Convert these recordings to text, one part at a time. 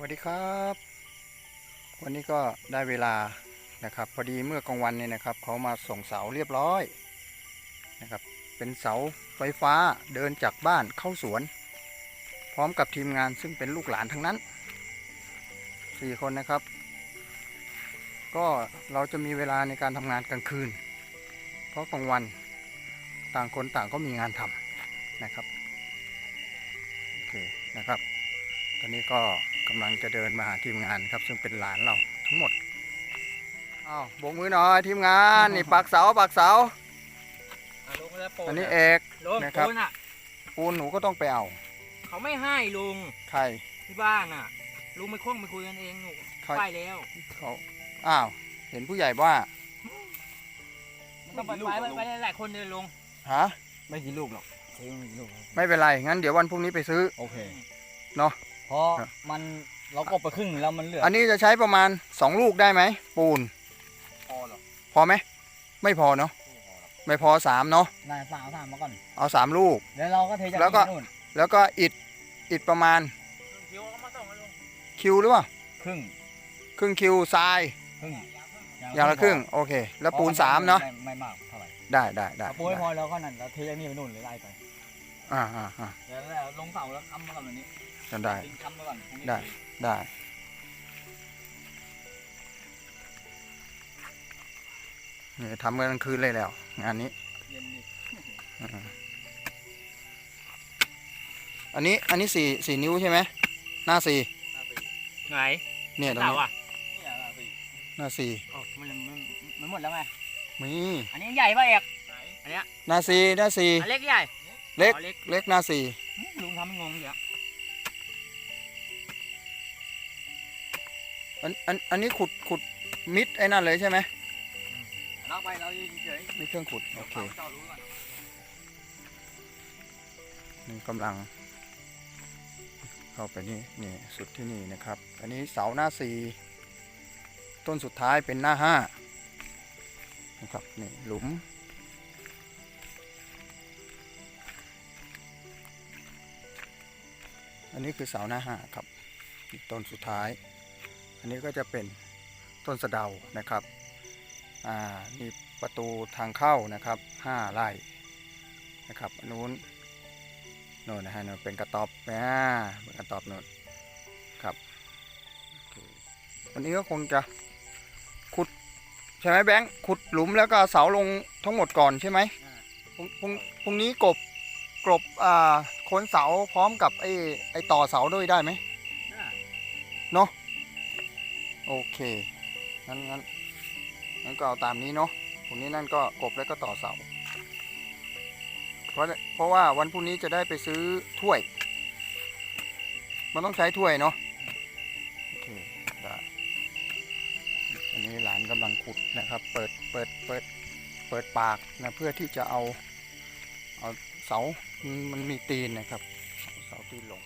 วัสดีครับ วันนี้ก็ได้เวลานะครับ พอดีเมื่อกลางวันเนี่ยนะครับเขามาส่งเสาเรียบร้อยนะครับ เป็นเสาไฟฟ้าเดินจากบ้านเข้าสวน พร้อมกับทีมงานซึ่งเป็นลูกหลานทั้งนั้นสี่คนนะครับ ก็เราจะมีเวลาในการทำงานกลางคืน เพราะกลางวันต่างคนต่างก็มีงานทำนะครับโอเคนะครับ ตอนนี้ก็ กำลังจะเดินมาหาทีมงานครับ ซึ่งเป็นหลานเราทั้งหมดอ้าวโบกมือหน่อยทีมงานนี่ปักเสาปักเสาอะลุงก็จะโปรอันนี้ะเอก ลุงนะครับ ปูนอะปูนหนูก็ต้องไปเอาเขาไม่ให้ลุงใคร ที่บ้านอะ ลุงไม่คล้องไปคุยกันเองหนูใคร ไปแล้วเขาอ้าวเห็นผู้ใหญ่ว่าต้องไปไปไปไปหลายคนเลยลุงฮะไม่กี่ลูกหรอกซื้อไม่กี่ลูกไม่เป็นไรงั้นเดี๋ยววันพรุ่งนี้ไปซื้อโอเค เนาะเพราะครับมันเรากบไปครึ่งแล้วมันเหลืออันนี้จะใช้ประมาณ2ลูกได้ไหมปูน พอหรอพอไหมไม่พอเนาะไม่พอสามเนาะนายสาวถามมาก่อนเอาสามลูก แล้วเราก็เทจากแล้วก็นี่นู่นแล้วก็อิดอิดประมาณคิวเขามาส่งให้ลุงคิวหรือเปล่าครึ่งครึ่งคิวทรายครึ่งอย่างละครึ่งโอเค แล้วปูนสามเนาะไม่ไม่มากเท่าไหร่ได้ได้ได้ถ้าปูนไม่พอแล้วก็นั่นเราเทจากนี่ไปนู่นเลยไล่ไปอ่าอ่าอ่าแล้วแล้วลงเสาแล้วค้ำมาก่อนแบบนี้ ได้ดินค้ำมาก่อนพรุ่งนี้ได้ ได้ นี่ทำกันกลางคืนเลยแล้ว งานนี้เย็นดิอ่าอันนี้ อันนี้สี่สี่นิ้วใช่ไหม หน้าสี่ไหนเนี่ยตรงเต่านี้อะเนี่ยละสิหน้าสี่โอ้มันมันมันหมดแล้วไง มีอันนี้ใหญ่ป่ะเอกอันเนี้ยหน้าสี่หน้าสี่อันเล็กใหญ่เล็ก อ๋อเล็ก เล็กหน้าสี่อืมลุงทำให้งงเยอ อันอันอันนี้ขุดขุดมิดไอ้นั่นเลยใช่ไหมเราไปเราเฉยมิดเครื่องขุดๆโอเคเจ้ารู้ก่อนนี่กำลัง เข้าไปนี่นี่สุดที่นี่นะครับ อันนี้เสาหน้าสี่ต้นสุดท้ายเป็นหน้าห้านะครับนี่หลุมอันนี้คือเสาหน้าห้าครับนี่ต้นสุดท้ายอั นนี้ก็จะเป็นต้นสะเดานะครับอ่านี่ประตูทางเข้านะครับห้าไร่นะครับอันนู้นโน่นนะฮะโน่นเป็นกระต๊อบนะเป็นกระต๊อบโน่นครับโอเควันนี้ก็คงจะขุดใช่ไหมแบงค์ขุดหลุมแล้วก็เอาเสาลงทั้งหมดก่อนใช่ไหมพรุ่งพรุ่งพรุ่งนี้กบกลบอ่าโคนเสาพร้อมกับไอ้ไอ้ต่อเสาด้วยได้ไหม โอเคงั้นงั้นงั้นก็เอาตามนี้เนาะพรุ่งนี้นั่นก็กบแล้วก็ต่อเสาเพราะเพราะว่าวันพรุ่งนี้จะได้ไปซื้อถ้วย มันต้องใช้ถ้วยเนาะโอเคได้อันนี้หลานกำลังขุดนะครับ เปิดเปิดเปิดเปิดปากนะเพื่อที่จะเอาเอาเสามันมีตีนนะครับ เสาตีนลง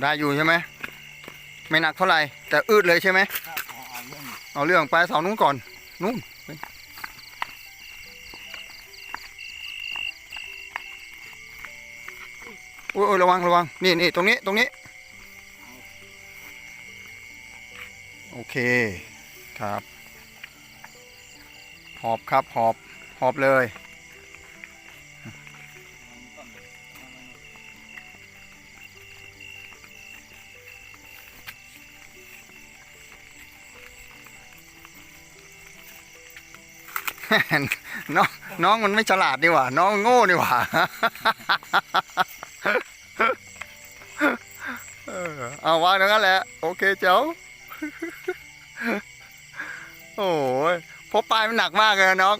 ได้อยู่ใช่ไหมไม่หนักเท่าไหร่แต่อืดเลยใช่ไหมเอาเรื่องไปเสานู้นก่อนนู้นโอ้ยระวังระวังนี่นี่ตรงนี้ตรงนี้ โอเคครับ หอบครับหอบ หอบเลย น้องน้องมันไม่ฉลาดดีหว่า น้องโง่ดีหว่าเออเอาวางตรงนั้นแหละ โอเคเจ้า โอ้ยเพราะปลายมันหนักมากเลยนะน้อง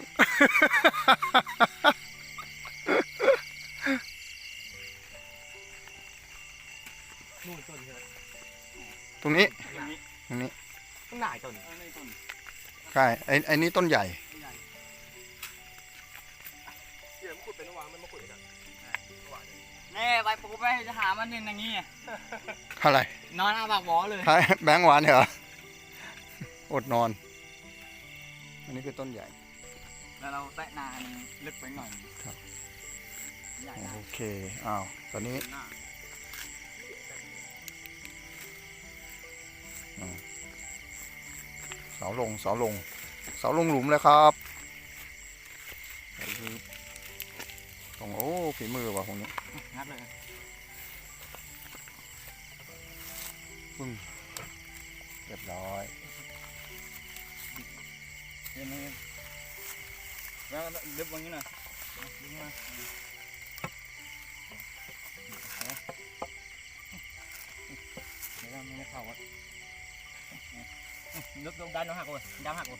นู่นต้นเยอะตรงนี้อย่างนี้ ตรงนี้ต้องหน่ายต้นเอาในต้นใช่ไอ้ไอ้นี่ต้นใหญ่ ใหญ่เดี๋ยวมันขุดเป็นระหว่างมันมาขุดกันแน่ไปปูไปจะหามันเนี่ยอย่างงี้อะไรนอนอาปากหวอเลยใช่แบงค์หวานเหรอ อดนอน อันนี้คือต้นใหญ่ แล้วเราแตะหนาอันลึกไปหน่อยครับ ใหญ่ได้โอเค อ้าว ตอนนี้หน้าเสาลงเสาลงเสาลงหลุมแล้วครับ ฝีมือว่ะตรงนี้งัดเลยเรียบร้อยเห็นไหมแล้วลึกตรงนี้หน่อยลึกมาเดี๋ยวมันไม่เข้าอะลึกลงดันหักเลยดันหักเลย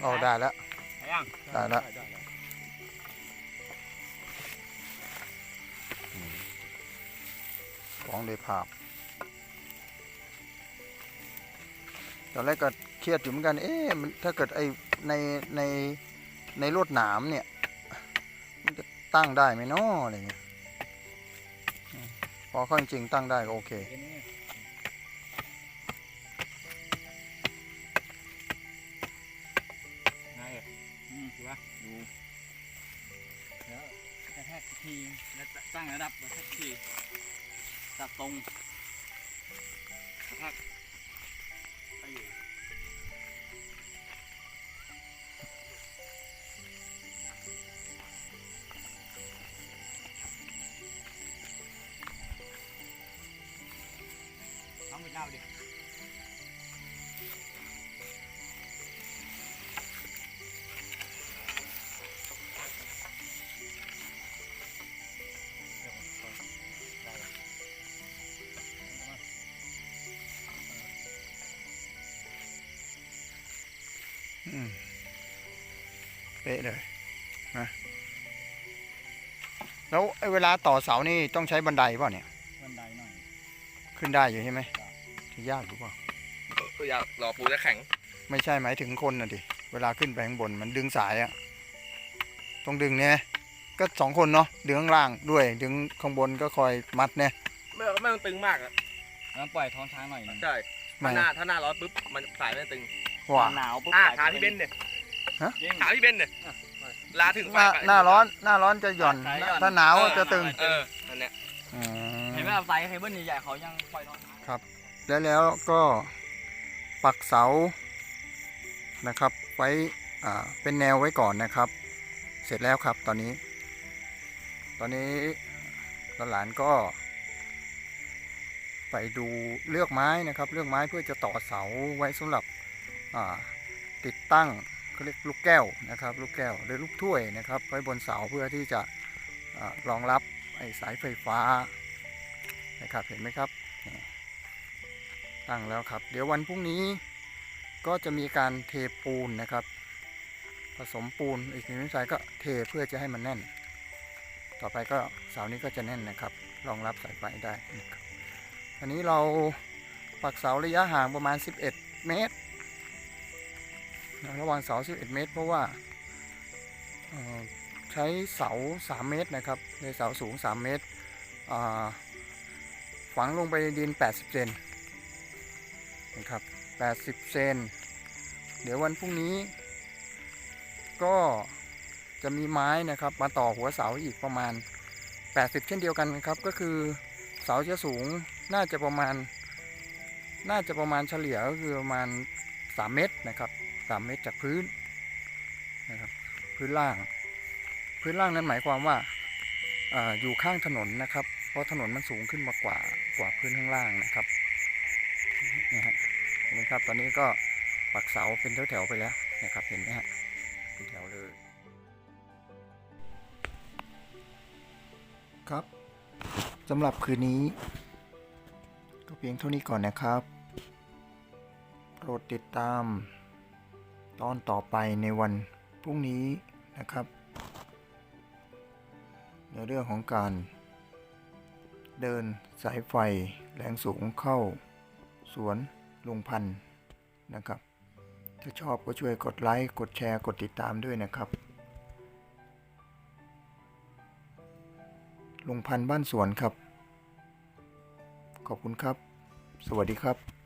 เราได้แล้วไปยังได้แล้วของเลยภาพตอนแรกก็เครียดอยู่เหมือนกัน เอ๊ะมันถ้าเกิดไอ้ในในในรวดหนามเนี่ย มันจะตั้งได้ไหมเนาะอะไรเงี้ยอืมพอเข้าจริงๆตั้งได้ก็โอเค ถือว่าดูแล้วกระแทกทีแล้วตั้งระดับกระแทกทีจับตรงกระแทกไปอยู่ทำไปเจ้าดิ เป๊ะเลยนะแล้วไอ้เวลาต่อเสานี่ต้องใช้บันไดเปล่ะเนี่ย บันไดหน่อย ขึ้นได้อยู่ใช่ไหมที่ยากหรือเปล่าก็อยากรอปูจะแข็ง ไม่ใช่หมายถึงคนนะดิ เวลาขึ้นไปข้างบนมันดึงสายอะต้องดึงเนี่ยก็สองคนเนาะดึงข้างล่างด้วย ดึงข้างบนก็คอยมัดเนี่ยไม่ไม่มันตึงมากอะแล้วปล่อยท้องช้างหน่อยหนึงใช่ไม่ถ้าหน้าถ้าหน้าร้อนปุ๊บมันสายมันตึง ว่าหนาวปุ๊บอ่าสยขาพี่เบนเนี่ยยิงขาพี่เบนเนี่ยลาถึงหน้าหน้าร้อนหน้าร้อนจะหย่อนสายหย่อน ถ้าหนาวจะตึงเออนั่นเนี่ยอืมเห็นไหมครับไซส์เคเบิลใหญ่ๆเขายังปล่อยท้องช้างแล้วแล้วก็ปักเสานะครับไว้อ่าเป็นแนวไว้ก่อนนะครับ เสร็จแล้วครับตอนนี้ ตอนนี้หลานๆก็ ไปดูเลือกไม้นะครับ เลือกไม้เพื่อจะต่อเสาไว้สำหรับอ่า ติดตั้งเขาเรียกลูกแก้วนะครับ ลูกแก้วหรือลูกถ้วยนะครับไว้บนเสาเพื่อที่จะรองรับไอ้สายไฟฟ้านะครับเห็นไหมครับตั้งแล้วครับ เดี๋ยววันพรุ่งนี้ก็จะมีการเทปูนนะครับ ผสมปูนอีกหนึ่งสายก็เทเพื่อจะให้มันแน่น ต่อไปก็เสานี้ก็จะแน่นนะครับรองรับสายไฟได้นะครับอันนี้เราปักเสาระยะห่างประมาณ 11 เมตร ระหว่างเสา 11 เมตร เพราะว่าใช้เสา 3 เมตรนะครับในเสาสูง 3 เมตร ฝังลงไปในดิน 80 เซนนะครับ 80 เซน เดี๋ยววันพรุ่งนี้ ก็จะมีไม้นะครับมาต่อหัวเสาอีกประมาณ 80 เช่นเดียวกันครับ ก็คือเสาจะสูงน่าจะประมาณ น่าจะประมาณเฉลี่ยก็คือประมาณ 3 เมตรนะครับ 3 เมตรจากพื้นนะครับพื้นล่าง พื้นล่างนั้นหมายความว่าออยู่ข้างถนนนะครับ เพราะถนนมันสูงขึ้นมากว่ากว่าพื้นข้างล่างนะครับนี่ฮะเห็นไหมครับ ตอนนี้ก็ปักเสาเป็นแถวๆไปแล้วนะครับ เห็นไหมฮะเป็นแถวเลย ครับสำหรับคืนนี้ ก็เพียงเท่านี้ก่อนนะครับ โปรดติดตาม ตอนต่อไปในวันพรุ่งนี้นะครับ ในเรื่องของการ เดินสายไฟแรงสูงเข้า สวนลุงพันธ์นะครับ ถ้าชอบก็ช่วยกดไลค์กดแชร์กดติดตามด้วยนะครับลุงพันธ์บ้านสวนครับ ขอบคุณครับ สวัสดีครับ